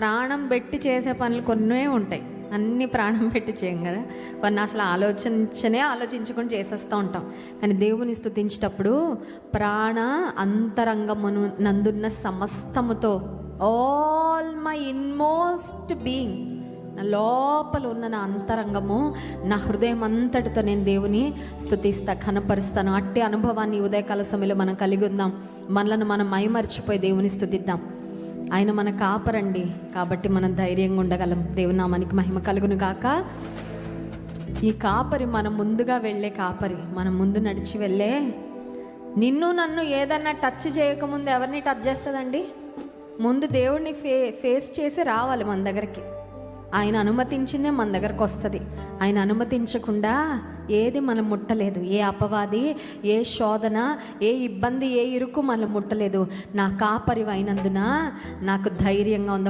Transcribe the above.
ప్రాణం పెట్టి చేసే పనులు కొన్నే ఉంటాయి. అన్ని ప్రాణం పెట్టి చేయం కదా. కొన్ని అసలు ఆలోచించనే ఆలోచించుకొని చేసేస్తూ ఉంటాం. కానీ దేవుని స్థుతించేటప్పుడు ప్రాణ అంతరంగమును నందున్న సమస్తముతో ఆల్ మై ఇన్మోస్ట్ బీయింగ్ నా లోపల ఉన్న నా అంతరంగము నా హృదయం అంతటితో నేను దేవుని స్థుతిస్తా కనపరుస్తాను. అట్టి అనుభవాన్ని ఉదయకాల సమయంలో మనం కలిగి ఉందాం. మనలను మనం మైమరిచిపోయి దేవుని స్థుతిద్దాం. ఆయన మన కాపరండి. కాబట్టి మనం ధైర్యంగా ఉండగలం. దేవునామానికి మహిమ కలుగును గాక. ఈ కాపరి మనం ముందుగా వెళ్ళే కాపరి మనం ముందు నడిచి వెళ్ళే నిన్ను నన్ను ఏదన్నా టచ్ చేయకముందు ఎవరిని టచ్ చేస్తుందండి? ముందు దేవుడిని ఫే ఫేస్ చేసి రావాలి మన దగ్గరికి. ఆయన అనుమతించిందే మన దగ్గరకు వస్తుంది. ఆయన అనుమతించకుండా ఏది మనం ముట్టలేదు. ఏ అపవాది ఏ శోధన ఏ ఇబ్బంది ఏ ఇరుకు మనం ముట్టలేదు. నా కాపరి అయినందున నాకు ధైర్యంగా ఉంది